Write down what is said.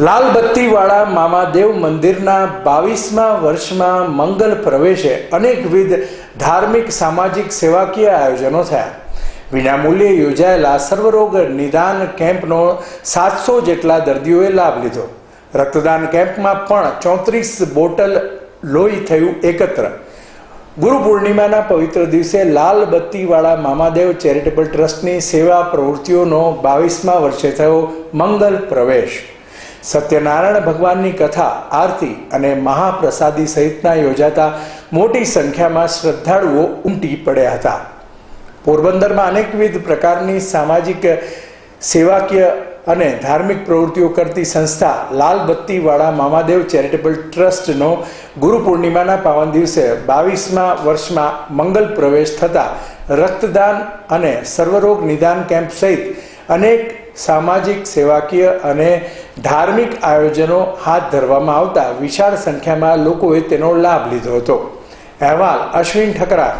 લાલબત્તીવાળા મામાદેવ મંદિરના બાવીસમા વર્ષમાં મંગલ પ્રવેશે અનેકવિધ ધાર્મિક, સામાજિક, સેવાકીય આયોજનો થયા. વિનામૂલ્યે યોજાયેલા સર્વરોગ નિદાન કેમ્પનો સાતસો જેટલા દર્દીઓએ લાભ લીધો. રક્તદાન કેમ્પમાં પણ ચોત્રીસ બોટલ લોહી થયું એકત્ર. ગુરુ પૂર્ણિમાના પવિત્ર દિવસે લાલ બત્તીવાળા મામાદેવ ચેરિટેબલ ટ્રસ્ટની સેવા પ્રવૃત્તિઓનો બાવીસમા વર્ષે થયો મંગલ પ્રવેશ. સત્યનારાયણ ભગવાનની કથા, આરતી અને મહાપ્રસાદી સહિતના યોજાતા મોટી સંખ્યામાં શ્રદ્ધાળુઓ ઉમટી પડ્યા હતા. પોરબંદરમાં અનેકવિધ પ્રકારની સામાજિક સેવાકીય અને ધાર્મિક પ્રવૃત્તિઓ કરતી સંસ્થા લાલ બત્તીવાળા મામાદેવ ચેરિટેબલ ટ્રસ્ટનો ગુરુ પૂર્ણિમાના પાવન દિવસે બાવીસમાં વર્ષમાં મંગલ પ્રવેશ થતાં રક્તદાન અને સર્વરોગ નિદાન કેમ્પ સહિત અનેક સામાજિક, સેવાકીય અને ધાર્મિક આયોજનો હાથ ધરવામાં આવતા વિશાળ સંખ્યામાં લોકોએ તેનો લાભ લીધો હતો. અહેવાલ અશ્વિન ઠકરાર.